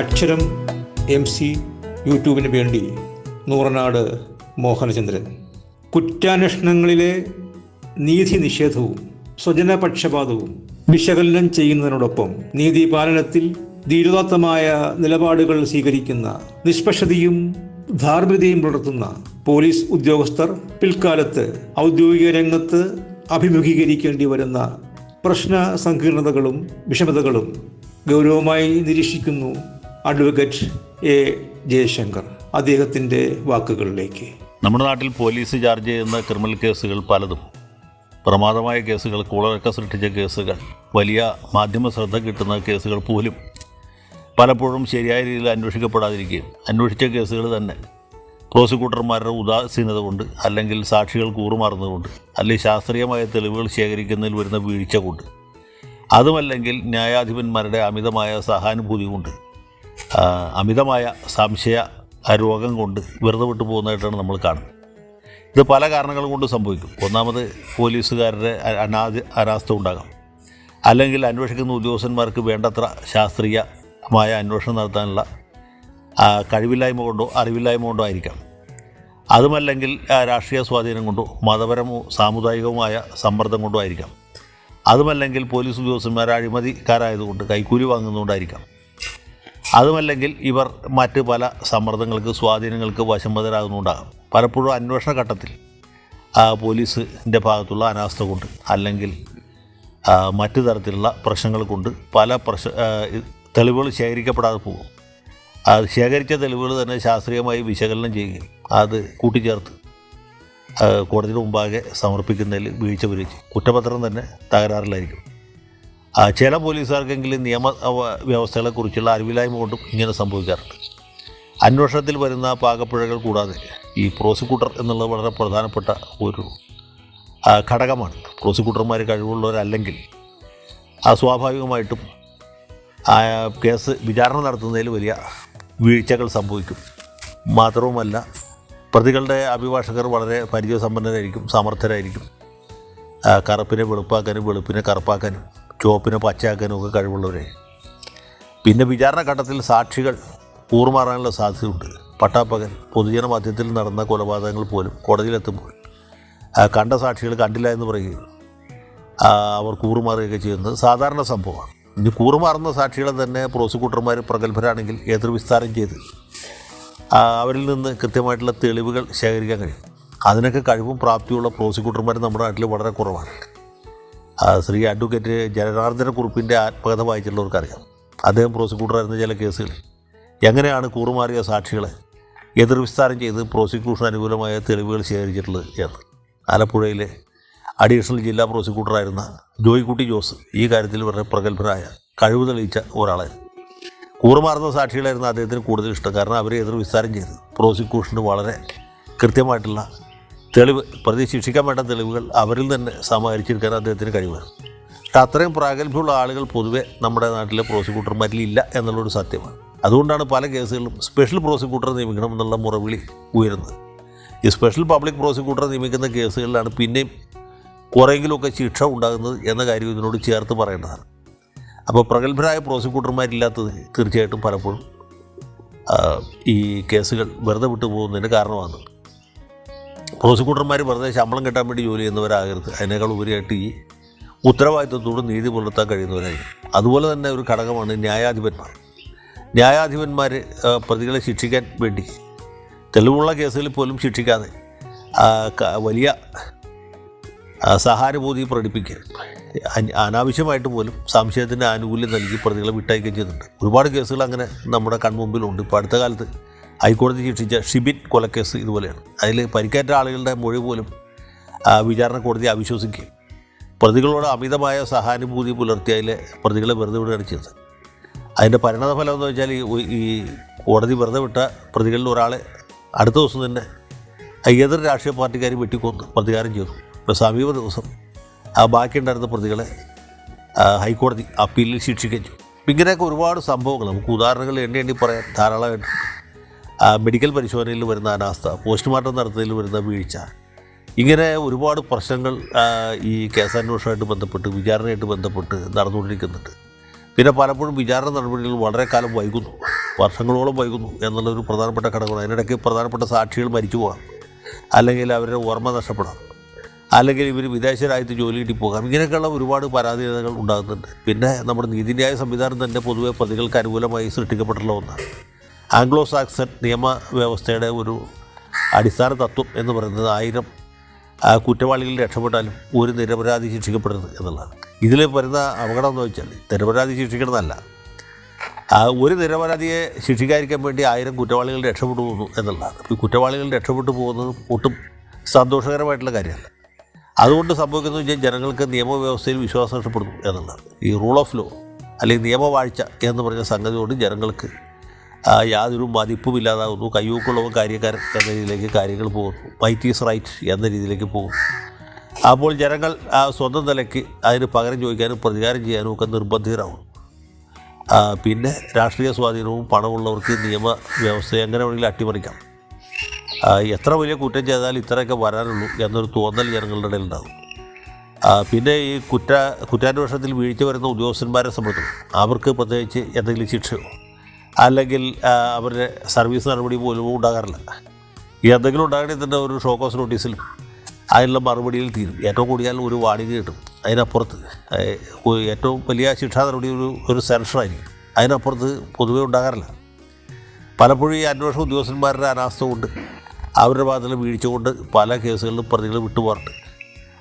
അക്ഷരം M C യൂട്യൂബിന് വേണ്ടി നൂറനാട് മോഹനചന്ദ്രൻ. കുറ്റാന്വേഷണങ്ങളിലെ നീതി നിഷേധവും സ്വജനപക്ഷപാതവും വിശകലനം ചെയ്യുന്നതിനോടൊപ്പം നീതിപാലനത്തിൽ ധീരോദാത്തമായ നിലപാടുകൾ സ്വീകരിക്കുന്ന നിഷ്പക്ഷതയും ധാർമ്മികതയും പുലർത്തുന്ന പോലീസ് ഉദ്യോഗസ്ഥർ പിൽക്കാലത്ത് ഔദ്യോഗിക രംഗത്ത് അഭിമുഖീകരിക്കേണ്ടി വരുന്ന പ്രശ്ന സങ്കീർണതകളും വിഷമതകളും ഗൗരവമായി നിരീക്ഷിക്കുന്നു അഡ്വക്കേറ്റ് എ ജയശങ്കർ അദ്ദേഹത്തിന്റെ വാക്കുകളിലേക്ക്. നമ്മുടെ നാട്ടിൽ പോലീസ് ചാർജ് ചെയ്യുന്ന ക്രിമിനൽ കേസുകൾ പലതും. പ്രമാദമായ കേസുകൾ കൂളറൊക്കെ സൃഷ്ടിച്ച കേസുകൾ വലിയ മാധ്യമ ശ്രദ്ധ കിട്ടുന്ന കേസുകൾ പോലും പലപ്പോഴും ശരിയായ രീതിയിൽ അന്വേഷിക്കപ്പെടാതിരിക്കുകയും അന്വേഷിച്ച കേസുകൾ തന്നെ പ്രോസിക്യൂട്ടർമാരുടെ ഉദാസീനത കൊണ്ട് അല്ലെങ്കിൽ സാക്ഷികൾ കൂറുമാറുന്നതുകൊണ്ട് അല്ലെങ്കിൽ ശാസ്ത്രീയമായ തെളിവുകൾ ശേഖരിക്കുന്നതിൽ വരുന്ന വീഴ്ച കൊണ്ട്. അതുമല്ലെങ്കിൽ ന്യായാധിപന്മാരുടെ അമിതമായ സഹാനുഭൂതി കൊണ്ട് അമിതമായ സംശയ രോഗം കൊണ്ട് വെറുതെ വിട്ടു പോകുന്നതായിട്ടാണ് നമ്മൾ കാണുന്നത്. ഇത് പല കാരണങ്ങൾ കൊണ്ട് സംഭവിക്കും. ഒന്നാമത് പോലീസുകാരുടെ അനാദി അനാസ്ഥ ഉണ്ടാകാം. അല്ലെങ്കിൽ അന്വേഷിക്കുന്ന ഉദ്യോഗസ്ഥന്മാർക്ക് വേണ്ടത്ര ശാസ്ത്രീയമായ അന്വേഷണം നടത്താനുള്ള കഴിവില്ലായ്മ കൊണ്ടോ അറിവില്ലായ്മ കൊണ്ടോ ആയിരിക്കാം. അതുമല്ലെങ്കിൽ രാഷ്ട്രീയ സ്വാധീനം കൊണ്ടോ മതപരമോ സാമുദായികവുമായ സമ്മർദ്ദം കൊണ്ടോ ആയിരിക്കാം. അതുമല്ലെങ്കിൽ പോലീസ് ഉദ്യോഗസ്ഥന്മാർ അഴിമതിക്കാരായതുകൊണ്ട് കൈക്കൂലി വാങ്ങുന്നതുകൊണ്ടായിരിക്കാം. അതുമല്ലെങ്കിൽ ഇവർ മറ്റ് പല സമ്മർദ്ദങ്ങൾക്ക് സ്വാധീനങ്ങൾക്ക് വശംവദരാകുന്നുണ്ടാകാം പലപ്പോഴും അന്വേഷണ ഘട്ടത്തിൽ പോലീസിന്റെ ഭാഗത്തുള്ള അനാസ്ഥ കൊണ്ട് അല്ലെങ്കിൽ മറ്റു തരത്തിലുള്ള പ്രശ്നങ്ങൾ കൊണ്ട് പല പ്രശ് തെളിവുകൾ ശേഖരിക്കപ്പെടാതെ പോകും. അത് ശേഖരിച്ച തെളിവുകൾ തന്നെ ശാസ്ത്രീയമായി വിശകലനം ചെയ്യുകയും അത് കൂട്ടിച്ചേർത്ത് കോടതിയുടെ മുമ്പാകെ സമർപ്പിക്കുന്നതിൽ വീഴ്ച വരിച്ച് കുറ്റപത്രം തന്നെ തകരാറിലായിരിക്കും. ചില പോലീസുകാർക്കെങ്കിലും നിയമ വ്യവസ്ഥകളെക്കുറിച്ചുള്ള അറിവില്ലായ്മ കൊണ്ടും ഇങ്ങനെ സംഭവിക്കാറുണ്ട്. അന്വേഷണത്തിൽ വരുന്ന പാകപ്പിഴകൾ കൂടാതെ ഈ പ്രോസിക്യൂട്ടർ എന്നുള്ളത് വളരെ പ്രധാനപ്പെട്ട ഒരു ഘടകമാണ്. പ്രോസിക്യൂട്ടർമാർ കഴിവുള്ളവരല്ലെങ്കിൽ സ്വാഭാവികമായിട്ടും കേസ് വിചാരണ നടത്തുന്നതിൽ വലിയ വീഴ്ചകൾ സംഭവിക്കും. മാത്രവുമല്ല പ്രതികളുടെ അഭിഭാഷകർ വളരെ പരിചയസമ്പന്നരായിരിക്കും സമർത്ഥരായിരിക്കും. കറുപ്പിനെ വെളുപ്പാക്കാനും വെളുപ്പിനെ കറുപ്പാക്കാനും. ചുവപ്പിനെ പച്ചയാക്കാനും ഒക്കെ കഴിവുള്ളവരെ. പിന്നെ വിചാരണ ഘട്ടത്തിൽ സാക്ഷികൾ കൂറുമാറാനുള്ള സാധ്യതയുണ്ട്. പട്ടാപ്പകൽ പൊതുജന മധ്യത്തിൽ നടന്ന കൊലപാതകങ്ങൾ പോലും കോടതിയിലെത്തുമ്പോൾ കണ്ട സാക്ഷികൾ കണ്ടില്ല എന്ന് പറയുകയും അവർ കൂറുമാറുകയൊക്കെ ചെയ്യുന്നത് സാധാരണ സംഭവമാണ്. ഇനി കൂറുമാറുന്ന സാക്ഷികളെ തന്നെ പ്രോസിക്യൂട്ടർമാർ പ്രഗത്ഭരാണെങ്കിൽ എതിർവിസ്താരം ചെയ്ത് അവരിൽ നിന്ന് കൃത്യമായിട്ടുള്ള തെളിവുകൾ ശേഖരിക്കാൻ കഴിയും. അതിനൊക്കെ കഴിവും പ്രാപ്തിയുള്ള പ്രോസിക്യൂട്ടർമാർ നമ്മുടെ നാട്ടിൽ വളരെ കുറവാണ്. ശ്രീ അഡ്വക്കേറ്റ് ജനാർദ്ദന കുറിപ്പിന്റെ ആത്മകഥ വായിച്ചിട്ടുള്ളവർക്കറിയാം. അദ്ദേഹം പ്രോസിക്യൂട്ടറായിരുന്ന ചില കേസുകൾ. എങ്ങനെയാണ് കൂറുമാറിയ സാക്ഷികളെ എതിർവിസ്താരം ചെയ്ത് പ്രോസിക്യൂഷൻ അനുകൂലമായ തെളിവുകൾ ശേഖരിച്ചിട്ടുള്ളത് എന്ന്? ആലപ്പുഴയിലെ അഡീഷണൽ ജില്ലാ പ്രോസിക്യൂട്ടറായിരുന്ന ജോയിക്കുട്ടി ജോസ് ഈ കാര്യത്തിൽ വളരെ പ്രഗത്ഭനായ കഴിവ് തെളിയിച്ച ഒരാളായിരുന്നു. കൂറുമാറുന്ന സാക്ഷികളായിരുന്നു അദ്ദേഹത്തിന് കൂടുതൽ ഇഷ്ടം. കാരണം അവരെ എതിർ വിസ്താരം ചെയ്ത് പ്രോസിക്യൂഷന് വളരെ കൃത്യമായിട്ടുള്ള തെളിവ് പ്രതി ശിക്ഷിക്കാൻ വേണ്ട തെളിവുകൾ അവരിൽ തന്നെ സമാഹരിച്ചെടുക്കാൻ അദ്ദേഹത്തിന് കഴിവ് അത്രയും പ്രാഗൽഭ്യമുള്ള ആളുകൾ പൊതുവെ നമ്മുടെ നാട്ടിലെ പ്രോസിക്യൂട്ടർമാരിൽ ഇല്ല എന്നുള്ളൊരു സത്യമാണ്. അതുകൊണ്ടാണ് പല കേസുകളിലും സ്പെഷ്യൽ പ്രോസിക്യൂട്ടറെ നിയമിക്കണം എന്നുള്ള മുറവിളി ഉയരുന്നത്. ഈ സ്പെഷ്യൽ പബ്ലിക് പ്രോസിക്യൂട്ടറെ നിയമിക്കുന്ന കേസുകളിലാണ് പിന്നെയും കുറേയെങ്കിലുമൊക്കെ ശിക്ഷ ഉണ്ടാകുന്നത് എന്ന കാര്യം ഇതിനോട് ചേർത്ത് പറയേണ്ടതാണ്. അപ്പോൾ പ്രഗത്ഭരായ പ്രോസിക്യൂട്ടർമാരില്ലാത്തത് തീർച്ചയായിട്ടും പലപ്പോഴും ഈ കേസുകൾ വെറുതെ വിട്ടു പോകുന്നതിന് കാരണമാണ് പ്രോസിക്യൂട്ടർമാർ വെറുതെ ശമ്പളം കിട്ടാൻ വേണ്ടി ജോലി ചെയ്യുന്നവരാകരുത്. അതിനേക്കാൾ ഉപരിയായിട്ട് ഈ ഉത്തരവാദിത്വത്തോട് നീതി പുലർത്താൻ കഴിയുന്നവരായിരിക്കും. അതുപോലെ തന്നെ ഒരു ഘടകമാണ് ന്യായാധിപന്മാർ. ന്യായാധിപന്മാർ പ്രതികളെ ശിക്ഷിക്കാൻ വേണ്ടി. തെളിവുള്ള കേസുകളിൽ പോലും ശിക്ഷിക്കാതെ വലിയ സഹാനുഭൂതി പ്രകടിപ്പിക്കുക അനാവശ്യമായിട്ട് പോലും സംശയത്തിന്റെ ആനുകൂല്യം നൽകി പ്രതികളെ വിട്ടയക്കുകയും ചെയ്യുന്നുണ്ട് ഒരുപാട് കേസുകൾ അങ്ങനെ നമ്മുടെ കൺമുമ്പിലുണ്ട്. ഇപ്പോൾ അടുത്ത കാലത്ത് ഹൈക്കോടതി ശിക്ഷിച്ച ഷിബിൻ കൊലക്കേസ് ഇതുപോലെയാണ്. അതിൽ പരിക്കേറ്റ ആളുകളുടെ മൊഴി പോലും വിചാരണ കോടതി അവിശ്വസിക്കുകയും പ്രതികളോട് അമിതമായ സഹാനുഭൂതി പുലർത്തി അതിലെ പ്രതികളെ വെറുതെ വിടുകയാണ് ചെയ്തത്. അതിന്റെ പരിണതഫലം എന്ന് വെച്ചാൽ ഈ- കോടതി വെറുതെ വിട്ട പ്രതികളിൽ ഒരാളെ അടുത്ത ദിവസം തന്നെ എതിർ രാഷ്ട്രീയ പാർട്ടിക്കാർ വെട്ടിക്കൊന്ന് പ്രതികാരം ചെയ്തു. ഇപ്പോൾ സമീപ ദിവസം ആ ബാക്കിയുണ്ടായിരുന്ന പ്രതികളെ ഹൈക്കോടതി അപ്പീലിൽ ശിക്ഷിക്കുകയും ചെയ്തു. ഇങ്ങനെയൊക്കെ ഒരുപാട് സംഭവങ്ങൾ നമുക്ക് ഉദാഹരണങ്ങൾ എണ്ണി എണ്ണി പറയാൻ ധാരാളമായിട്ട് മെഡിക്കൽ പരിശോധനയിൽ വരുന്ന അനാസ്ഥ പോസ്റ്റ്മോർട്ടം നടത്തുന്നതിൽ വരുന്ന വീഴ്ച ഇങ്ങനെ ഒരുപാട് പ്രശ്നങ്ങൾ ഈ കേസാന്വേഷണമായിട്ട് ബന്ധപ്പെട്ട് വിചാരണയായിട്ട് ബന്ധപ്പെട്ട് നടന്നുകൊണ്ടിരിക്കുന്നുണ്ട്. പിന്നെ പലപ്പോഴും വിചാരണ നടപടികൾ വളരെ കാലം വൈകുന്നു വർഷങ്ങളോളം വൈകുന്നു എന്നുള്ളൊരു പ്രധാനപ്പെട്ട ഘടകമാണ്. അതിനിടയ്ക്ക് പ്രധാനപ്പെട്ട സാക്ഷികൾ മരിച്ചു പോകാം അല്ലെങ്കിൽ അവരുടെ ഓർമ്മ നഷ്ടപ്പെടാം അല്ലെങ്കിൽ ഇവർ വിദേശ രാജ്യത്ത് ജോലി കിട്ടി പോകാം. ഇങ്ങനെയൊക്കെയുള്ള ഒരുപാട് പരാതികൾ ഉണ്ടാകുന്നുണ്ട്. പിന്നെ നമ്മുടെ നീതിന്യായ സംവിധാനം തന്നെ പൊതുവെ പ്രതികൾക്ക് അനുകൂലമായി സൃഷ്ടിക്കപ്പെട്ടുള്ള ഒന്നാണ്. ആംഗ്ലോ സാക്സൺ നിയമ വ്യവസ്ഥയുടെ ഒരു അടിസ്ഥാന തത്വം എന്ന് പറയുന്നത് ആയിരം കുറ്റവാളികൾ രക്ഷപ്പെട്ടാലും ഒരു നിരപരാധി ശിക്ഷിക്കപ്പെടരുത് എന്നുള്ളതാണ്. ഇതിൽ വരുന്ന അപകടം എന്ന് വെച്ചാൽ നിരപരാധി ശിക്ഷിക്കണമെന്നല്ല ഒരു നിരപരാധിയെ ശിക്ഷിക്കാതിരിക്കാൻ വേണ്ടി ആയിരം കുറ്റവാളികൾ രക്ഷപ്പെട്ടു പോകുന്നു എന്നുള്ളതാണ്. ഈ കുറ്റവാളികൾ രക്ഷപ്പെട്ടു പോകുന്നത് ഒട്ടും സന്തോഷകരമായിട്ടുള്ള കാര്യമല്ല. അതുകൊണ്ട് സംഭവിക്കുന്നത് വെച്ചാൽ ജനങ്ങൾക്ക് നിയമവ്യവസ്ഥയിൽ വിശ്വാസം നഷ്ടപ്പെടുന്നു എന്നുള്ളതാണ്. ഈ റൂൾ ഓഫ് ലോ അല്ലെങ്കിൽ നിയമവാഴ്ച എന്ന് പറഞ്ഞ സംഗതി കൊണ്ട് ജനങ്ങൾക്ക് യാതൊരു മതിപ്പും ഇല്ലാതാകുന്നു. കയ്യൂക്കുള്ളവൻ കാര്യക്കാരൻ എന്ന രീതിയിലേക്ക് കാര്യങ്ങൾ പോകുന്നു. മൈറ്റ് ഈസ് റൈറ്റ് എന്ന രീതിയിലേക്ക് പോകുന്നു. അപ്പോൾ ജനങ്ങൾ സ്വന്തം നിലയ്ക്ക് അതിന് പകരം ചോദിക്കാനും പ്രതികാരം ചെയ്യാനും ഒക്കെ നിർബന്ധിതരാകുന്നു. പിന്നെ രാഷ്ട്രീയ സ്വാധീനവും പണമുള്ളവർക്ക് നിയമ വ്യവസ്ഥയെ എങ്ങനെ വേണമെങ്കിലും അട്ടിമറിക്കാം. എത്ര വലിയ കുറ്റം ചെയ്താൽ ഇത്രയൊക്കെ വരാനുള്ളൂ എന്നൊരു തോന്നൽ ജനങ്ങളുടെ ഇടയിൽ ഉണ്ടാകും പിന്നെ ഈ കുറ്റ കുറ്റാന്വേഷണത്തിൽ വീഴ്ച വരുന്ന ഉദ്യോഗസ്ഥന്മാരെ സംബന്ധിച്ചു? അവർക്ക് പ്രത്യേകിച്ച് എന്തെങ്കിലും ശിക്ഷയോ? അല്ലെങ്കിൽ അവരുടെ സർവീസ് നടപടി പോലും ഉണ്ടാകാറില്ല. എന്തെങ്കിലും ഉണ്ടാകണമെങ്കിൽ തന്നെ ഒരു കോസ് നോട്ടീസിലും അതിനുള്ള മറുപടിയിൽ തീരും. ഏറ്റവും കൂടിയാൽ ഒരു വാണിക കിട്ടും. അതിനപ്പുറത്ത് ഏറ്റവും വലിയ ശിക്ഷാ നടപടി ഒരു ഒരു സെൻഷറായിരിക്കും അതിനപ്പുറത്ത് പൊതുവേ ഉണ്ടാകാറില്ല. പലപ്പോഴും ഈ അന്വേഷണ ഉദ്യോഗസ്ഥന്മാരുടെ അനാസ്ഥ കൊണ്ട് അവരുടെ ഭാഗത്തിൽ വീഴ്ച കൊണ്ട് പല കേസുകളിലും പ്രതികൾ വിട്ടുപോകാറുണ്ട്.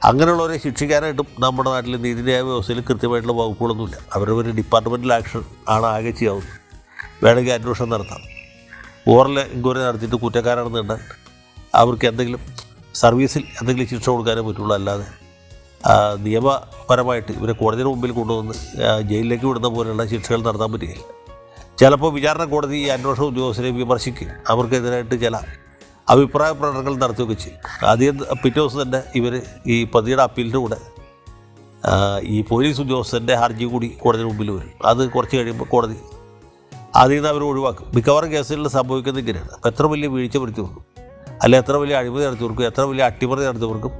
അങ്ങനെയുള്ളവരെ ശിക്ഷിക്കാനായിട്ടും നമ്മുടെ നാട്ടിൽ നീതിന്യായ വ്യവസ്ഥയിൽ കൃത്യമായിട്ടുള്ള വകുപ്പുകളൊന്നുമില്ല. അവരുടെ ഒരു ഡിപ്പാർട്ട്മെന്റൽ ആക്ഷൻ ആണ് ആകെ ചെയ്യാവുന്നത്. വേണമെങ്കിൽ അന്വേഷണം നടത്താം. ഓറൽ എൻക്വയറി നടത്തിയിട്ട് കുറ്റക്കാരാണെന്ന് കണ്ടാൽ അവർക്ക് എന്തെങ്കിലും സർവീസിൽ എന്തെങ്കിലും ശിക്ഷ കൊടുക്കാനേ പറ്റുള്ളൂ. അല്ലാതെ നിയമപരമായിട്ട് ഇവരെ കോടതിയുടെ മുമ്പിൽ കൊണ്ടുവന്ന് ജയിലിലേക്ക് വിടുന്ന പോലെയുള്ള ശിക്ഷകൾ നടത്താൻ പറ്റുകയില്ല. ചിലപ്പോൾ വിചാരണ കോടതി ഈ അന്വേഷണ ഉദ്യോഗസ്ഥരെ വിമർശിക്കുകയും അവർക്കെതിരായിട്ട് ചില അഭിപ്രായ പ്രകടനങ്ങൾ നടത്തുകയൊക്കെ ചെയ്യും. ആദ്യം പിറ്റേ ദിവസം തന്നെ ഇവർ ഈ പ്രതിയുടെ അപ്പീലിന്റെ കൂടെ ഈ പോലീസ് ഉദ്യോഗസ്ഥന്റെ ഹർജി കൂടി കോടതിയുടെ മുമ്പിൽ വരും. അത് കുറച്ച് കഴിയുമ്പോൾ കോടതി അതിൽ നിന്ന് അവർ ഒഴിവാക്കും. മിക്കവാറും കേസുകളിൽ സംഭവിക്കുന്നത് ഇങ്ങനെയാണ്. അപ്പോൾ എത്ര വലിയ വീഴ്ച വരുത്തി കൊടുക്കും അല്ലെ എത്ര വലിയ അഴിമതി നടത്തിയവർക്കും എത്ര വലിയ അട്ടിമറി നടത്തിയവർക്കും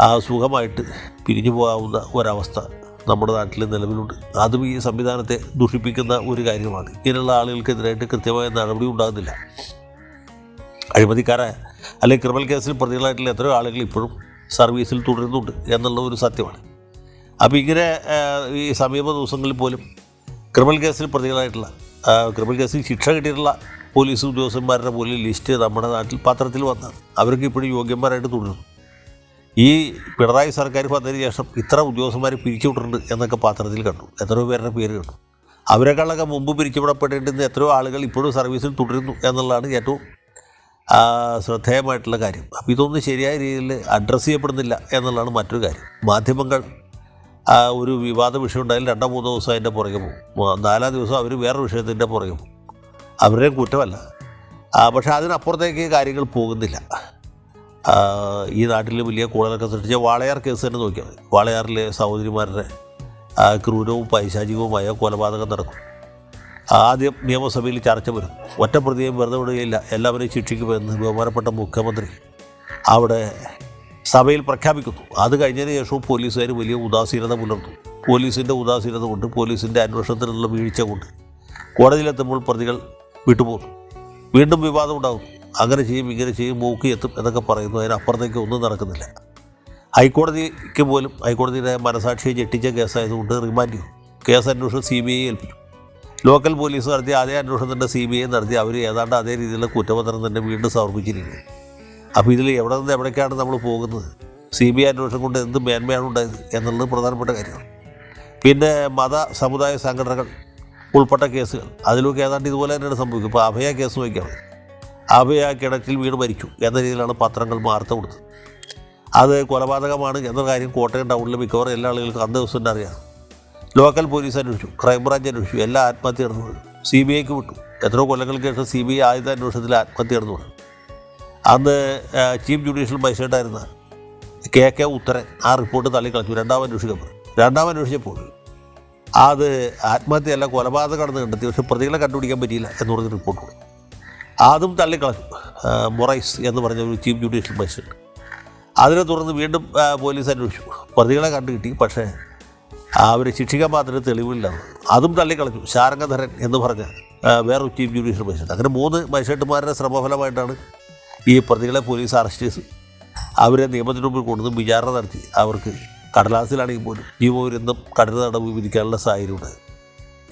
ആ സുഖമായിട്ട് പിരിഞ്ഞു പോകാവുന്ന ഒരവസ്ഥ നമ്മുടെ നാട്ടിൽ നിലവിലുണ്ട്. അതും ഈ സംവിധാനത്തെ ദുഷിപ്പിക്കുന്ന ഒരു കാര്യമാണ്. ഇങ്ങനെയുള്ള ആളുകൾക്കെതിരായിട്ട് കൃത്യമായ നടപടി ഉണ്ടാകുന്നില്ല. അഴിമതിക്കാരായ അല്ലെങ്കിൽ ക്രിമിനൽ കേസിൽ പ്രതികളായിട്ടുള്ള എത്രയോ ആളുകൾ ഇപ്പോഴും സർവീസിൽ തുടരുന്നുണ്ട് എന്നുള്ള ഒരു സത്യമാണ്. അപ്പോൾ ഇങ്ങനെ ഈ സമീപ ദിവസങ്ങളിൽ പോലും ക്രിമിനൽ കേസിൽ പ്രതികളായിട്ടുള്ള ക്രിമിനൽ കേസിൽ ശിക്ഷ കിട്ടിയിട്ടുള്ള പോലീസ് ഉദ്യോഗസ്ഥന്മാരുടെ പോലും ലിസ്റ്റ് നമ്മുടെ നാട്ടിൽ പത്രത്തിൽ വന്ന് അവർക്ക് ഇപ്പോഴും യോഗ്യന്മാരായിട്ട് തുടരുന്നു. ഈ പിണറായി സർക്കാർ വന്നതിന് ശേഷം ഇത്ര ഉദ്യോഗസ്ഥന്മാർ പിരിച്ചുവിട്ടിട്ടുണ്ട് എന്നൊക്കെ പത്രത്തിൽ കണ്ടു. എത്രയോ പേരുടെ പേര് കണ്ടു. അവരെക്കാളൊക്കെ മുമ്പ് പിരിച്ചുവിടപ്പെട്ടിരുന്ന എത്രയോ ആളുകൾ ഇപ്പോഴും സർവീസിൽ തുടരുന്നു എന്നുള്ളതാണ് ഏറ്റവും ശ്രദ്ധേയമായിട്ടുള്ള കാര്യം. അപ്പോൾ ഇതൊന്നും ശരിയായ രീതിയിൽ അഡ്രസ്സ് ചെയ്യപ്പെടുന്നില്ല എന്നുള്ളതാണ് മറ്റൊരു കാര്യം. മാധ്യമങ്ങൾ ഒരു വിവാദ വിഷയം ഉണ്ടായാലും രണ്ടോ മൂന്നോ ദിവസം അതിന്റെ പുറകെ പോകും. നാലാം ദിവസം അവർ വേറെ വിഷയത്തിന്റെ പുറകെ പോകും. അവരുടെയും കുറ്റമല്ല. ആ, പക്ഷേ അതിനപ്പുറത്തേക്ക് കാര്യങ്ങൾ പോകുന്നില്ല. ഈ നാട്ടിൽ വലിയ കൂടുതലൊക്കെ സൃഷ്ടിച്ച വാളയാർ കേസ് തന്നെ നോക്കിയാൽ മതി. വാളയാറിലെ സഹോദരിമാരുടെ ആ, ക്രൂരവും പൈശാചികവുമായ കൊലപാതകം നടക്കും. ആദ്യം നിയമസഭയിൽ ചർച്ച വരും. ഒറ്റ പ്രതിയെയും വെറുതെ വിടുകയില്ല. എല്ലാവരെയും ശിക്ഷിക്കുമെന്ന് ബഹുമാനപ്പെട്ട മുഖ്യമന്ത്രി അവിടെ സഭയിൽ പ്രഖ്യാപിക്കുന്നു. അത് കഴിഞ്ഞതിന് ശേഷവും പോലീസുകാർ വലിയ ഉദാസീനത പുലർത്തും. പോലീസിന്റെ ഉദാസീനത കൊണ്ട് പോലീസിന്റെ അന്വേഷണത്തിനുള്ള വീഴ്ച കൊണ്ട് കോടതിയിലെത്തുമ്പോൾ പ്രതികൾ വിട്ടുപോകുന്നു. വീണ്ടും വിവാദം ഉണ്ടാകും അങ്ങനെ ചെയ്യും ഇങ്ങനെ ചെയ്യും മൂക്കി എത്തും എന്നൊക്കെ പറയുന്നു. അതിനപ്പുറത്തേക്ക് ഒന്നും നടക്കുന്നില്ല. ഹൈക്കോടതിക്ക് പോലും ഹൈക്കോടതിയുടെ മനസാക്ഷിയെ ഞെട്ടിച്ച കേസായതുകൊണ്ട് റിമാൻഡ് ചെയ്തു. കേസ് അന്വേഷണം സി ബി ഐ ഏൽപ്പിച്ചു. ലോക്കൽ പോലീസ് നടത്തിയ അതേ അന്വേഷണം തന്നെ സി ബി ഐ നടത്തി. അവർ ഏതാണ്ട് അതേ രീതിയിലുള്ള കുറ്റപത്രം തന്നെ വീണ്ടും സമർപ്പിച്ചിരിക്കുന്നു. അപ്പോൾ ഇതിൽ എവിടെ നിന്ന് എവിടേക്കാണ് നമ്മൾ പോകുന്നത്? സി ബി ഐ അന്വേഷണം കൊണ്ട് എന്ത് മേന്മയാണ് ഉണ്ടായത് എന്നുള്ളത് പ്രധാനപ്പെട്ട കാര്യമാണ്. പിന്നെ മത സമുദായ സംഘടനകൾ ഉൾപ്പെട്ട കേസുകൾ. അതിലൊക്കെ ഏതാണ്ട് ഇതുപോലെ തന്നെയാണ് സംഭവിക്കുക. ഇപ്പോൾ അഭയ കേസ് നോക്കിയാൽ മതി അഭയ കിണറ്റിൽ വീട് മരിച്ചു എന്ന രീതിയിലാണ് പത്രങ്ങൾ വാർത്ത കൊടുത്തത്. അത് കൊലപാതകമാണ് എന്ന കാര്യം കോട്ടയം ടൗണിലെ മിക്കവാറും എല്ലാ ആളുകൾക്കും അന്ന് ദിവസം തന്നെ അറിയാം. ലോക്കൽ പോലീസ് അന്വേഷിച്ചു ക്രൈംബ്രാഞ്ച് അന്വേഷിച്ചു എല്ലാ ആത്മഹത്യ നടന്നു സി ബി ഐക്ക് വിട്ടു. എത്രയോ കൊല്ലങ്ങൾക്ക് ശേഷം സി ബി ഐ ആയുധ അന്വേഷണത്തിൽ ആത്മഹത്യ നടന്നു അന്ന് ചീഫ് ജുഡീഷ്യൽ മജിസ്ട്രേറ്റായിരുന്ന കെ കെ ഉത്തരൻ ആ റിപ്പോർട്ട് തള്ളിക്കളച്ചു. രണ്ടാം അന്വേഷിക്കപ്പോൾ രണ്ടാം അന്വേഷിച്ചപ്പോൾ അത് ആത്മഹത്യയല്ല കൊലപാതകമാണെന്ന് കണ്ടെത്തി. പക്ഷെ പ്രതികളെ കണ്ടുപിടിക്കാൻ പറ്റിയില്ല എന്ന് പറഞ്ഞ റിപ്പോർട്ട് കൊടുത്തു അതും തള്ളിക്കളഞ്ഞു ആ, മൊറൈസ് എന്ന് പറഞ്ഞ ഒരു ചീഫ് ജുഡീഷ്യൽ മജിസ്ട്രേറ്റ്. അതിനെ തുടർന്ന് വീണ്ടും പോലീസ് അന്വേഷിച്ചു. പ്രതികളെ കണ്ടുകിട്ടി പക്ഷേ അവർ ശിക്ഷിക്കാൻ മാത്രമേ തെളിവില്ലാതെ അതും തള്ളിക്കളഞ്ഞു ശാരംഗധരൻ എന്ന് പറഞ്ഞ വേറൊരു ചീഫ് ജുഡീഷ്യൽ മജിസ്ട്രേറ്റ്. അങ്ങനെ മൂന്ന് മജിസ്ട്രേറ്റുമാരുടെ ശ്രമഫലമായിട്ടാണ് ഈ പ്രതികളെ പോലീസ് അറസ്റ്റ് ചെയ്തു. അവരെ നിയമത്തിന് മുമ്പിൽ കൊണ്ടുവന്ന് വിചാരണ നടത്തി. അവർക്ക് കടലാസിലാണെങ്കിൽ പോലും ജീവപര്യന്തം കഠിന തടവ് വിധിക്കാനുള്ള സാഹചര്യമുണ്ട്.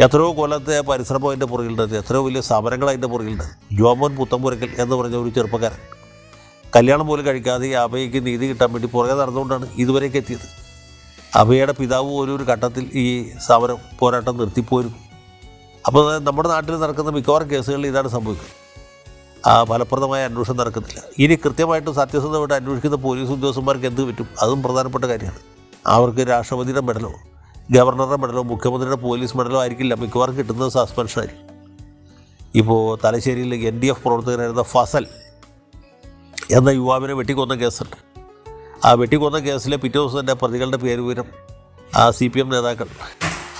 എത്രയോ കൊല്ലത്തെ പരിശ്രമം അതിന്റെ പുറകിലുണ്ട്. എത്രയോ വലിയ സമരങ്ങൾ അതിന്റെ പുറകിലുണ്ട്. ജോമോൻ പുത്തമ്പുരക്കൽ എന്ന് പറഞ്ഞ ഒരു ചെറുപ്പക്കാരൻ. കല്യാണം പോലും കഴിക്കാതെ ഈ അഭയ്ക്ക് നീതി കിട്ടാൻ വേണ്ടി പുറകെ നടന്നുകൊണ്ടാണ് ഇതുവരേക്ക് എത്തിയത്. അഭയുടെ പിതാവ് ഒരു ഘട്ടത്തിൽ ഈ സമരം പോരാട്ടം നിർത്തിപ്പോയിരുന്നു അപ്പോൾ നമ്മുടെ നാട്ടിൽ നടക്കുന്ന മിക്കവാറും കേസുകളിൽ ഇതാണ് സംഭവിക്കുന്നത്. ഫലപ്രദമായ അന്വേഷണം നടക്കുന്നില്ല ഇനി കൃത്യമായിട്ട് സത്യസന്ധമായിട്ട് അന്വേഷിക്കുന്ന പോലീസ് ഉദ്യോഗസ്ഥന്മാർക്ക് എന്ത് പറ്റും? അതും പ്രധാനപ്പെട്ട കാര്യമാണ്. അവർക്ക് രാഷ്ട്രപതിയുടെ മെഡലോ ഗവർണറുടെ മെഡലോ മുഖ്യമന്ത്രിയുടെ പോലീസ് മെഡലോ ആയിരിക്കില്ല. മിക്കവാറും കിട്ടുന്നത് സസ്പെൻഷനായിരിക്കും ഇപ്പോൾ തലശ്ശേരിയിൽ എൻ ഡി എഫ് പ്രവർത്തകനായിരുന്ന ഫസൽ എന്ന യുവാവിനെ വെട്ടിക്കൊന്ന കേസുണ്ട്. ആ വെട്ടിക്കൊന്ന കേസിലെ പിറ്റേ ദിവസം തന്നെ പ്രതികളുടെ പേര് വിവരം ആ സി പി എം നേതാക്കൾ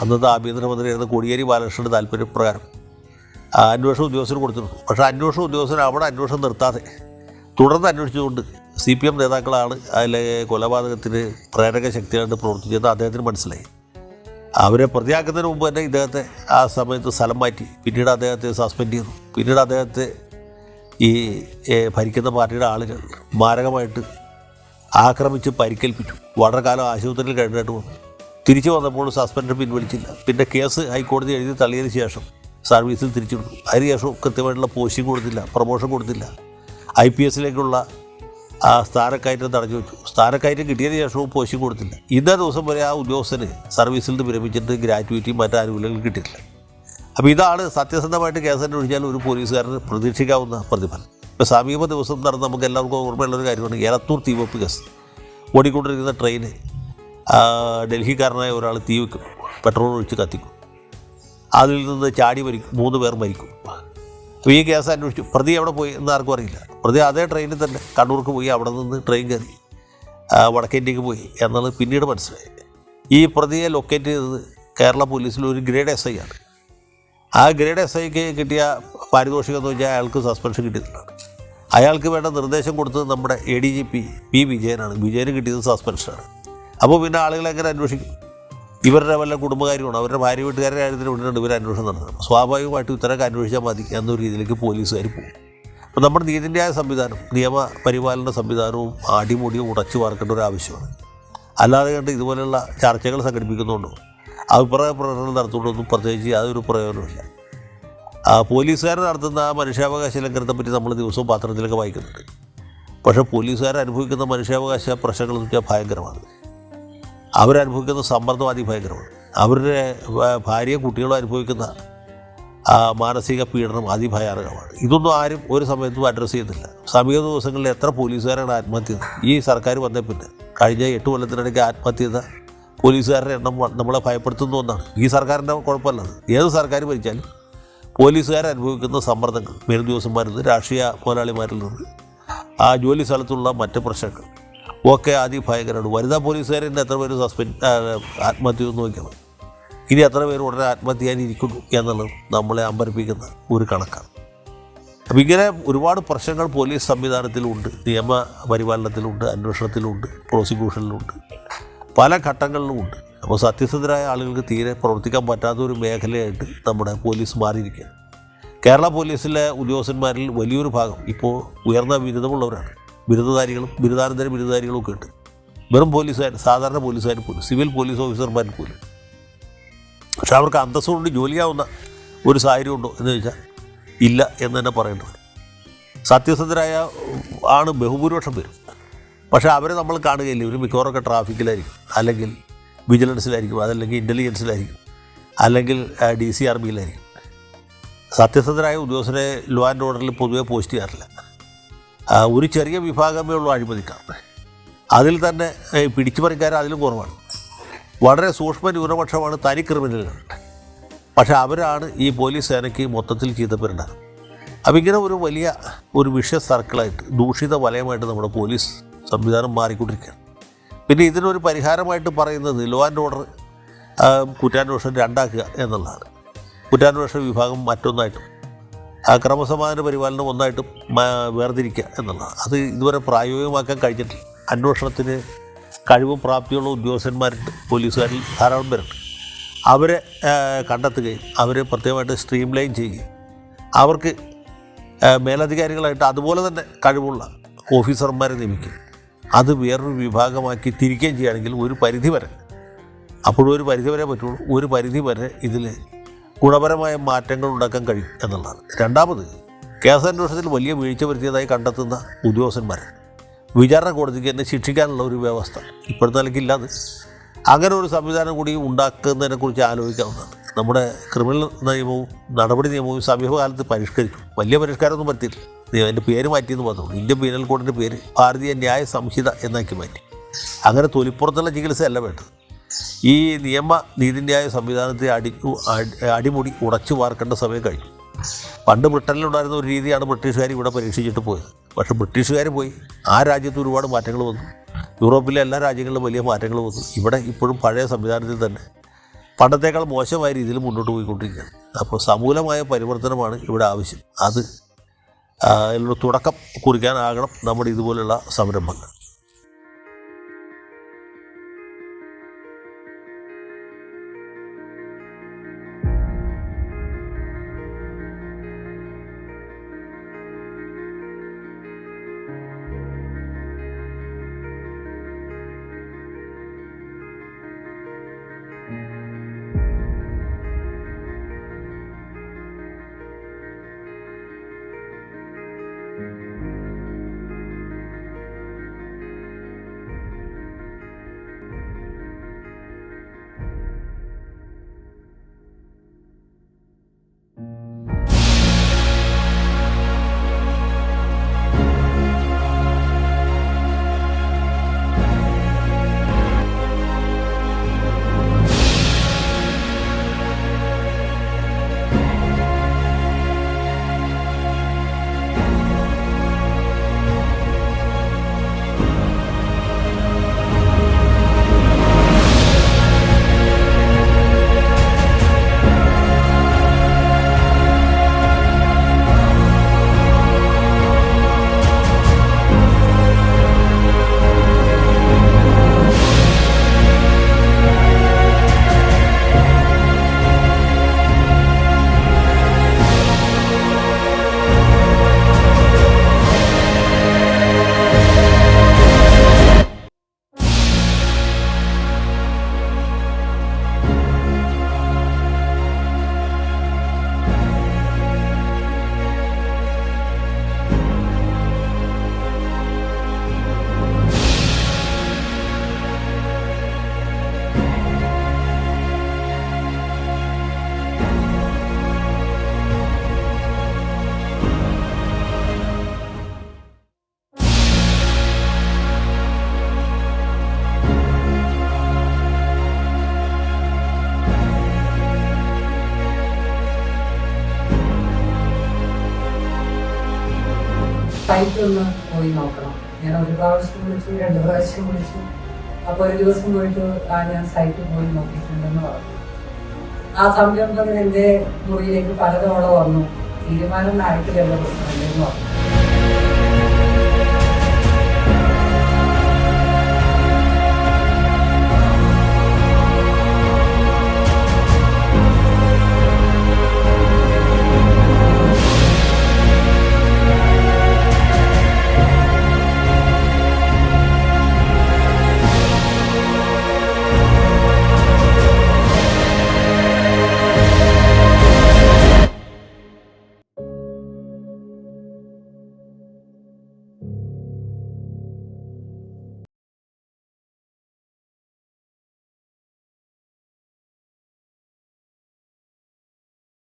അന്നത്തെ ആഭ്യന്തരമന്ത്രിയായിരുന്ന കോടിയേരി ബാലകൃഷ്ണന്റെ താല്പര്യപ്രകാരം ആ അന്വേഷണ ഉദ്യോഗസ്ഥന് കൊടുത്തിരുന്നു പക്ഷേ അന്വേഷണ ഉദ്യോഗസ്ഥർ അവിടെ അന്വേഷണം നിർത്താതെ തുടർന്ന് അന്വേഷിച്ചുകൊണ്ട് സി പി എം നേതാക്കളാണ് അതിലെ കൊലപാതകത്തിന് പ്രേരക ശക്തിയായിട്ട് പ്രവർത്തിച്ചത് അദ്ദേഹത്തിന് മനസ്സിലായി. അവരെ പ്രതിയാക്കുന്നതിന് മുമ്പ് തന്നെ ഇദ്ദേഹത്തെ ആ സമയത്ത് സ്ഥലം മാറ്റി പിന്നീട് അദ്ദേഹത്തെ സസ്പെൻഡ് ചെയ്തു. പിന്നീട് അദ്ദേഹത്തെ ഈ ഭരിക്കുന്ന പാർട്ടിയുടെ ആളുകൾ മാരകമായിട്ട് ആക്രമിച്ച് പരിക്കേൽപ്പിച്ചു. വളരെ കാലം ആശുപത്രിയിൽ കഴിഞ്ഞിട്ട് വന്നു. തിരിച്ചു വന്നപ്പോൾ സസ്പെൻഷൻ പിൻവലിച്ചില്ല. പിന്നെ കേസ് ഹൈക്കോടതി എഴുതി തള്ളിയതിന് ശേഷം സർവീസിൽ തിരിച്ചു വിട്ടു അതിനുശേഷം കൃത്യമായിട്ടുള്ള പോസ്റ്റിംഗ് കൊടുത്തില്ല പ്രൊമോഷൻ കൊടുത്തില്ല. ഐ പി എസിലേക്കുള്ള ആ സ്ഥാനക്കയറ്റം തടഞ്ഞു വെച്ചു. സ്ഥാനക്കയറ്റം കിട്ടിയതിന് ശേഷവും പോസ്റ്റിംഗ് കൊടുത്തില്ല. ഇന്നേ ദിവസം വരെ ആ ഉദ്യോഗസ്ഥന് സർവീസിൽ നിന്ന് വിരമിച്ചിട്ട് ഗ്രാറ്റുവിറ്റിയും മറ്റു ആനുകൂല്യങ്ങളും കിട്ടിയിട്ടില്ല. അപ്പോൾ ഇതാണ് സത്യസന്ധമായിട്ട് കേസ് അന്വേഷിച്ചാൽ ഒരു പോലീസുകാരന് പ്രതീക്ഷിക്കാവുന്ന പ്രതിഫലം. ഇപ്പോൾ സമീപ ദിവസം നടന്ന നമുക്ക് എല്ലാവർക്കും ഓർമ്മയുള്ളൊരു കാര്യമാണ്. ഏലത്തൂർ തീവെപ്പ് കേസ്. ഓടിക്കൊണ്ടിരിക്കുന്ന ട്രെയിന് ഡൽഹിക്കാരനായ ഒരാൾ തീ പെട്രോൾ ഒഴിച്ച് കത്തിക്കും. അതിൽ നിന്ന് ചാടി മരിക്കും. മൂന്ന് പേർ മരിക്കും. അപ്പോൾ ഈ കേസ് അന്വേഷിച്ചു. പ്രതി എവിടെ പോയി എന്ന് ആർക്കും അറിയില്ല. പ്രതി അതേ ട്രെയിനിൽ തന്നെ. കണ്ണൂർക്ക് പോയി അവിടെ നിന്ന് ട്രെയിൻ കയറി ആ, വടക്കേ ഇന്ത്യയ്ക്ക് പോയി എന്നുള്ളത് പിന്നീട് മനസ്സിലായി ഈ പ്രതിയെ ലൊക്കേറ്റ് ചെയ്തത് കേരള പോലീസിൽ ഒരു ഗ്രേഡ് എസ് ഐ ആണ്. ആ ഗ്രേഡ് എസ് ഐക്ക് കിട്ടിയ പാരിതോഷികം എന്ന് വെച്ചാൽ അയാൾക്ക് സസ്പെൻഷൻ കിട്ടിയിട്ടുള്ളതാണ് അയാൾക്ക് വേണ്ട നിർദ്ദേശം കൊടുത്തത് നമ്മുടെ A D G P P വിജയനാണ്. വിജയന് കിട്ടിയത് സസ്പെൻഷനാണ്. അപ്പോൾ പിന്നെ ആളുകളെങ്ങനെ അന്വേഷിക്കും? ഇവരുടെ വല്ല കുടുംബകാര്യമാണ്? അവരുടെ ഭാര്യ വീട്ടുകാരുടെ കാര്യത്തിന് വേണ്ടിയിട്ടുണ്ട് ഇവർ അന്വേഷണം നടത്തുന്നത്. സ്വാഭാവികമായിട്ടും ഇത്തരം അന്വേഷിച്ചാൽ മതി എന്നൊരു രീതിയിലേക്ക് പോലീസുകാർ പോകും. അപ്പോൾ നമ്മുടെ നീതിന്യായ സംവിധാനം നിയമ പരിപാലന സംവിധാനവും അടിമുടിയും ഉടച്ചു വാർക്കേണ്ട ഒരു ആവശ്യമാണ്. അല്ലാതെ കണ്ട് ഇതുപോലെയുള്ള ചർച്ചകൾ സംഘടിപ്പിക്കുന്നുണ്ടോ? അഭിപ്രായ പ്രകടനം നടത്തുകൊണ്ടൊന്നും പ്രത്യേകിച്ച് യാതൊരു പ്രയോജനമില്ല പോലീസുകാർ നടത്തുന്ന ആ മനുഷ്യാവകാശ ലംഘനത്തെ പറ്റി നമ്മൾ ദിവസവും പാത്രത്തിലൊക്കെ വായിക്കുന്നുണ്ട്. പക്ഷേ പോലീസുകാർ അനുഭവിക്കുന്ന മനുഷ്യാവകാശ പ്രശ്നങ്ങൾ എന്ന് വെച്ചാൽ ഭയങ്കരമാണ്. അവരനുഭവിക്കുന്ന സമ്മർദ്ദം അതിഭയങ്കരമാണ്. അവരുടെ ഭാര്യയും കുട്ടികളും അനുഭവിക്കുന്ന മാനസിക പീഡനം അതിഭയാനകമാണ്. ഇതൊന്നും ആരും ഒരു സമയത്തും അഡ്രസ്സ് ചെയ്യുന്നില്ല. സമീപ ദിവസങ്ങളിൽ എത്ര പോലീസുകാരാണ് ആത്മഹത്യ ഈ സർക്കാർ വന്നേ പിന്നെ. കഴിഞ്ഞ എട്ട് കൊല്ലത്തിനിടയ്ക്ക് ആത്മഹത്യ ചെയ്ത പോലീസുകാരുടെ എണ്ണം നമ്മളെ ഭയപ്പെടുത്തുന്ന ഒന്നാണ്. ഈ സർക്കാരിന്റെ കുഴപ്പമല്ലത്. ഏത് സർക്കാർ ഭരിച്ചാലും പോലീസുകാർ അനുഭവിക്കുന്ന സമ്മർദ്ദങ്ങൾ മേലുദ്യോഗസ്ഥന്മാരിൽ നിന്ന് രാഷ്ട്രീയ പോരാളിമാരിൽ നിന്ന് ആ ജോലി സ്ഥലത്തുള്ള മറ്റ് പ്രശ്നങ്ങൾ ഒക്കെ അതിഭയങ്കരമാണ്. വനിതാ പോലീസുകാരെ എത്ര പേര് സസ്പെൻഡ് ആത്മഹത്യ മതി. ഇനി എത്ര പേര് ഉടനെ ആത്മഹത്യ ചെയ്യാനിരിക്കുന്നു എന്നുള്ളത് നമ്മളെ അമ്പരപ്പിക്കുന്ന ഒരു കണക്കാണ്. അപ്പം ഇങ്ങനെ ഒരുപാട് പ്രശ്നങ്ങൾ പോലീസ് സംവിധാനത്തിലുണ്ട് നിയമ പരിപാലനത്തിലുണ്ട് അന്വേഷണത്തിലുണ്ട് പ്രോസിക്യൂഷനിലുണ്ട്. പല ഘട്ടങ്ങളിലുമുണ്ട്. അപ്പോൾ സത്യസന്ധരായ ആളുകൾക്ക് തീരെ പ്രവർത്തിക്കാൻ പറ്റാത്ത ഒരു മേഖലയായിട്ട് നമ്മുടെ പോലീസ് മാറിയിരിക്കുകയാണ്. കേരള പോലീസിലെ ഉദ്യോഗസ്ഥന്മാരിൽ വലിയൊരു ഭാഗം ഇപ്പോൾ ഉയർന്ന ബിരുദമുള്ളവരാണ് ബിരുദധാരികളും ബിരുദാനന്തര ബിരുദധാരികളും ഒക്കെ ഉണ്ട്. വെറും പോലീസുകാർ സാധാരണ പോലീസുകാർ പോലും സിവിൽ പോലീസ് ഓഫീസർമാർ പോലും. പക്ഷെ അവർക്ക് അന്തസ്സുകൊണ്ട് ജോലിയാവുന്ന ഒരു സാഹചര്യം ഉണ്ടോ എന്ന് ചോദിച്ചാൽ ഇല്ല എന്ന് തന്നെ പറയേണ്ടത്. സത്യസന്ധരായ ആണ് ബഹുഭൂരിപക്ഷം പേരും. പക്ഷെ അവരെ നമ്മൾ കാണുകയില്ല. ഇവർ മിക്കവാറൊക്കെ ട്രാഫിക്കിലായിരിക്കും. അല്ലെങ്കിൽ വിജിലൻസിലായിരിക്കും അതല്ലെങ്കിൽ ഇന്റലിജൻസിലായിരിക്കും അല്ലെങ്കിൽ ഡി സി ആർമിയിലായിരിക്കും. സത്യസന്ധരായ ഉദ്യോഗസ്ഥരെ ലോ ആൻഡ് ഓർഡറിൽ പൊതുവെ പോസ്റ്റ് ചെയ്യാറില്ല. ഒരു ചെറിയ വിഭാഗമേ ഉള്ളൂ അഴിമതിക്കാർ. അതിൽ തന്നെ പിടിച്ചു പിടിച്ചുപറിക്കാർ അതിലും കുറവാണ്. വളരെ സൂക്ഷ്മ ന്യൂനപക്ഷമാണ് തനി ക്രിമിനലുകൾ പക്ഷേ അവരാണ് ഈ പോലീസ് സേനയ്ക്ക് മൊത്തത്തിൽ ചീത്തപ്പേരുണ്ടാകും അപ്പം ഇങ്ങനെ ഒരു വലിയ ഒരു വിഷ സർക്കിളായിട്ട് ദൂഷിത വലയമായിട്ട് നമ്മുടെ പോലീസ് സംവിധാനം മാറിക്കൊണ്ടിരിക്കുകയാണ്. പിന്നെ ഇതിനൊരു പരിഹാരമായിട്ട് പറയുന്നത് ലോ ആൻഡ് ഓർഡർ കുറ്റാന്വേഷണം രണ്ടാക്കുക എന്നുള്ളതാണ്. കുറ്റാന്വേഷണ വിഭാഗം മറ്റൊന്നായിട്ടും ആ ക്രമസമാധാന പരിപാലനം ഒന്നായിട്ട് വേർതിരിക്കുക എന്നുള്ളത് അത് ഇതുവരെ പ്രായോഗികമാക്കാൻ കഴിഞ്ഞിട്ടില്ല. അന്വേഷണത്തിന് കഴിവും പ്രാപ്തിയുള്ള ഉദ്യോഗസ്ഥന്മാരുണ്ട് പോലീസുകാരിൽ ധാരാളം പേരുണ്ട്. അവരെ കണ്ടെത്തുകയും അവരെ പ്രത്യേകമായിട്ട് സ്ട്രീം ലൈൻ ചെയ്യുകയും അവർക്ക് മേലധികാരികളായിട്ട് അതുപോലെ തന്നെ കഴിവുള്ള ഓഫീസർമാരെ നിയമിക്കും അത് വേറൊരു വിഭാഗമാക്കി തിരിക്കുകയും ചെയ്യുകയാണെങ്കിൽ ഒരു പരിധി വരെ അപ്പോഴും ഒരു പരിധി വരെ പറ്റുള്ളൂ. ഒരു പരിധി വരെ ഇതിൽ ഗുണപരമായ മാറ്റങ്ങൾ ഉണ്ടാക്കാൻ കഴിയും എന്നുള്ളതാണ്. രണ്ടാമത് കേസന്വേഷണത്തിൽ വലിയ വീഴ്ച വരുത്തിയതായി കണ്ടെത്തുന്ന ഉദ്യോഗസ്ഥന്മാരാണ്. വിചാരണ കോടതിക്ക് തന്നെ ശിക്ഷിക്കാനുള്ള ഒരു വ്യവസ്ഥ ഇപ്പോഴത്തെ നിലയ്ക്കില്ലാതെ അങ്ങനെ ഒരു സംവിധാനം കൂടി ഉണ്ടാക്കുന്നതിനെക്കുറിച്ച് ആലോചിക്കാവുന്നതാണ്. നമ്മുടെ ക്രിമിനൽ നിയമവും നടപടി നിയമവും സമീപകാലത്ത് പരിഷ്കരിച്ചു. വലിയ പരിഷ്കാരമൊന്നും പറ്റിയില്ല നീ അതിന്റെ പേര് മാറ്റിയെന്ന് പറഞ്ഞു ഇന്ത്യൻ പീനൽ കോഡിന്റെ പേര് ഭാരതീയ ന്യായ സംഹിത എന്നാക്കി മാറ്റി. അങ്ങനെ തൊലിപ്പുറത്തുള്ള ചികിത്സയല്ല വേണ്ടത്. ഈ നിയമ നീതിന്യായ സംവിധാനത്തെ അടി അടി- അടിമുടി ഉടച്ചു വാർക്കേണ്ട സമയം കഴിഞ്ഞു. പണ്ട് ബ്രിട്ടനിലുണ്ടായിരുന്ന ഒരു രീതിയാണ് ബ്രിട്ടീഷുകാർ ഇവിടെ പരീക്ഷിച്ചിട്ട് പോയത്. പക്ഷേ ബ്രിട്ടീഷുകാർ പോയി. ആ രാജ്യത്ത് ഒരുപാട് മാറ്റങ്ങൾ വന്നു. യൂറോപ്പിലെ എല്ലാ രാജ്യങ്ങളിലും വലിയ മാറ്റങ്ങൾ വന്നു. ഇവിടെ ഇപ്പോഴും പഴയ സംവിധാനത്തിൽ തന്നെ പണ്ടത്തേക്കാൾ മോശമായ രീതിയിൽ മുന്നോട്ട് പോയിക്കൊണ്ടിരിക്കുകയാണ്. അപ്പോൾ സമൂലമായ പരിവർത്തനമാണ് ഇവിടെ ആവശ്യം. അത് തുടക്കം കുറിക്കാനാകണം നമ്മുടെ ഇതുപോലുള്ള സംരംഭങ്ങൾ. ഒന്ന് പോയി നോക്കണം. ഞാൻ ഒരു പ്രാവശ്യം വിളിച്ചു രണ്ട് പ്രാവശ്യം വിളിച്ചു. അപ്പോൾ ഒരു ദിവസം പോയിട്ട് ആ ഞാൻ സൈറ്റിൽ പോയി നോക്കിയിട്ടുണ്ടെന്ന് പറഞ്ഞു. ആ സംരംഭകൻ എന്റെ മുറിയിലേക്ക് പലതവണ വന്നു. തീരുമാനം ആയിട്ടില്ലല്ലോ പ്രശ്നമില്ലെന്ന് പറഞ്ഞു.